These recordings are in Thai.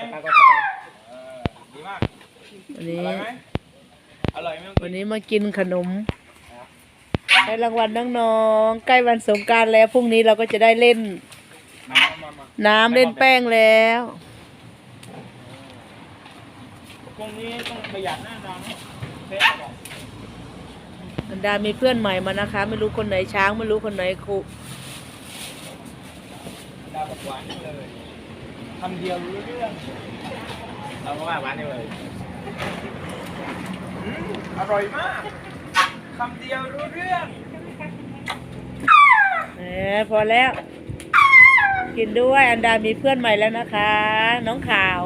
ดีมากวันอนี้ ร่อยไหมอร่อยไหมวันนี้มากินขนมให้รางวัลน้องๆ ใกล้วันสงกรารแล้วพรุ่งนี้เราก็จะได้เล่น มามามาน้ำเล่นแป้งแล้วตรงนี้ต้องประหยัดหน้าดังเฟซบอกอันดามีเพื่อนใหม่มานะคะ ไม่รู้คนไหนช้าง ไม่รู้คนไหนครูดาวหวานเลย คำเดียวรู้เรื่องเราก็ว่าหวานเลยอืมอร่อยมากคำเดียวรู้เรื่องเออพอแล้ว กินด้วยอันดามีเพื่อนใหม่แล้วนะคะ น้องขาว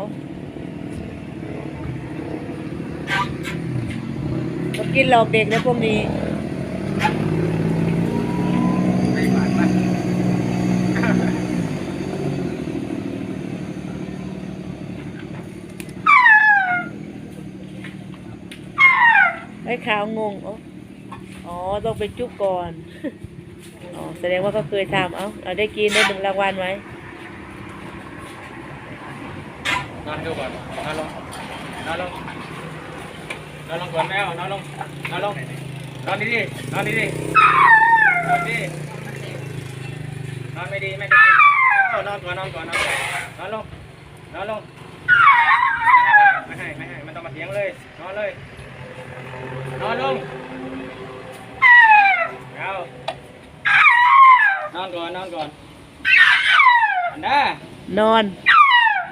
ก็กินหลอกเด็กนะพวกนี้ ไม่หวานมาก ไอ้ขาวงงอ๋ออ๋อต้องไปจุ๊บก่อนอ๋อแสดงว่าเขาเคยทำเอ้าเอาได้กินได้หนึ่งรางวัลไหมนอนดูก่อนนอนลงนอนลงนอนลงก่อนแมวนอนลงนอนลงนอนดีๆนอนดีๆนอนดีนอนไม่ดีไม่ดีนอนก่อนนอนก่อนนอนก่อนนอนลงนอนลงไม่ให้ไม่ให้ไม่ต้องมาเถียงเลยนอนเลย นอนลงเอานอนก่อน นอนก่อนอันน่านอน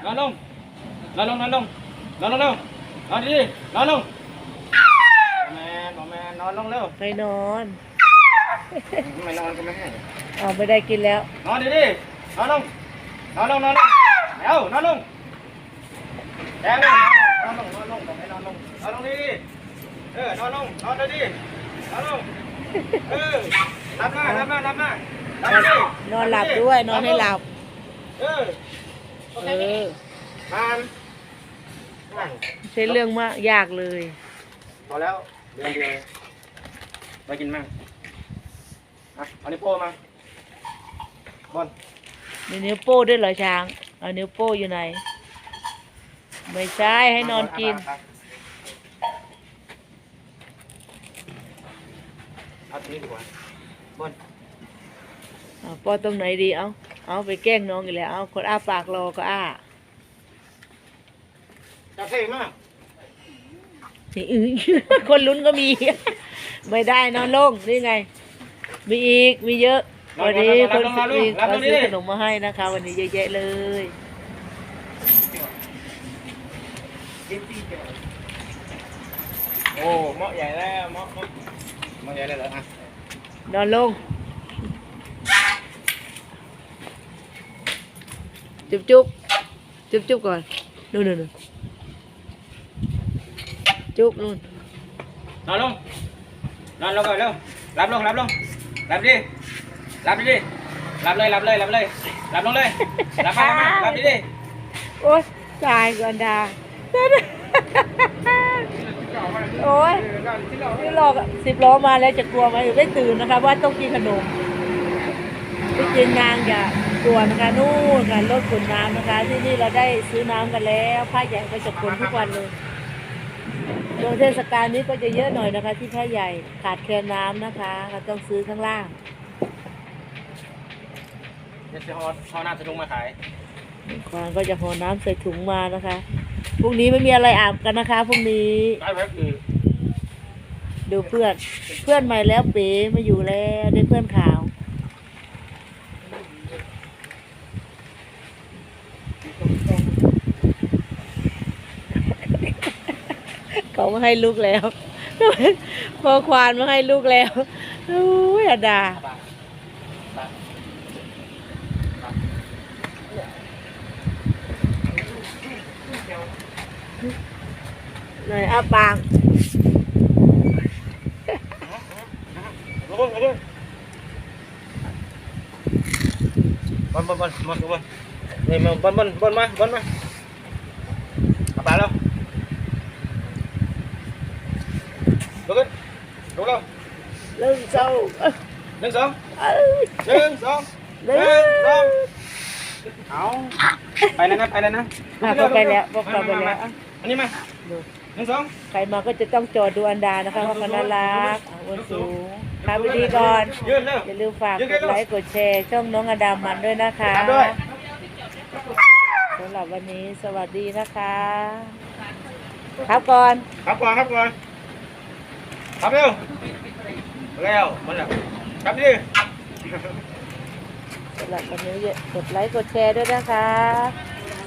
นอนลง นอนลง นอนลง นอนลงเร็วนอนดีๆนอนลงแม่บอกแม่นอนลงเร็วให้นอนไม่นอนก็ไม่ให้อ๋อไม่ได้กินแล้ว นอนดีๆนอนลง นอนลง นอนลงเร็วนอนลงแรงเลยนอนลง นอนลงบอกให้นอนลง นอนลงดีๆ เออนอนลงนอนเลยดีๆนอนลงเออรับหน้ารับหน้ารับหน้ารับดีนอนหลับด้วยนอนให้หลับ เออเออทานใช่เรื่องมากยากเลย พอแล้วเดือนเดียวไปกินมั่งอะเอานิ้วโป้มาบอลมีนิ้วโป้ด้วยเหรอช้าง เอานิ้วโป้อยู่ไหน ไม่ใช่ให้นอนกิน เอาตรงนี้ดีกว่าบอลเอาป้อตรงไหนดีเอาเอาไปแกล้งน้องอีกแล้วเอาคนอ้าปากรอก็อ้าจะเท่มากนี่อื้อ คนลุ้นก็มี ไม่ได้นอนลงนี่ไง มีอีกมีเยอะ วันนี้คนซื้อเขาซื้อขนมมาให้นะคะ วันนี้เยอะแยะเลยโอ้เหมาะใหญ่แล้วเหมาะเหมาะ เหมาะใหญ่เลยเหรออะนอนลงจุ๊บจุ๊บจุ๊บจุ๊บก่อนนู่นนู่นนู่นจุ๊บนู่นน โอ๊ยตายก่อนดาโอ๊ยนี่หลอกสิบล้อมาแล้วจะกลัวไหมหรือไม่ตื่นนะคะ ว่าต้องกินขนมที่จริงนางอย่ากลัวนะคะนู่นค่ะรถขนน้ำนะคะ ที่นี่เราได้ซื้อน้ำกันแล้วผ้าใหญ่ก็จะขนทุกวันเลยช่วงเทศกาลนี้ก็จะเยอะหน่อยนะคะ ที่ผ้าใหญ่ขาดแคลนน้ำนะคะเราต้องซื้อข้างล่างเดี๋ยวจะเอาเอาหน้าสะดุงมาขายก่อนก็จะห่อน้ำใส่ถุงมานะคะ พรุ่งนี้ไม่มีอะไรอาบกันนะคะพรุ่งนี้ ได้ไว้คือดูเพื่อน เพื่อนใหม่แล้วเป๋มาอยู่แล้วได้เพื่อนขาว เขามาให้ลูกแล้ว พอควานมาให้ลูกแล้วโอ้ยอดา หน่อยอ้าปาก ลงลงลงบอลบอลบอลบอลบอลนี่มาบอลบอลบอลมาบอลมาเอาปากแล้วลุกขึ้นลุกแล้ว เริ่มเศร้าเอ้ย หนึ่งสอง เอ้ย หนึ่งสองห เริ่ นึ่งสอง ม เอาไปแล้วนะไปแล้วนะ อ่ะพอไปแล้วพอไปแล้ว อะอันนี้มาดูหนึ่งสองใครมาก็จะต้องจอดดูอันดานะคะเพราะเขาน่ารักอะอ้วนสูงครับวิธีก่อนยืนเร็วอย่าลืมฝากกดไลค์กดแชร์ช่องน้องอดามันด้วยนะคะตามด้วยสำหรับวันนี้สวัสดีนะคะ ครับก่อนครับก่อนครับก่อนครับเร็วเร็วมันแล้วครับดิสำหรับวันนี้อย่ากดไลค์กดแชร์ด้วยนะคะ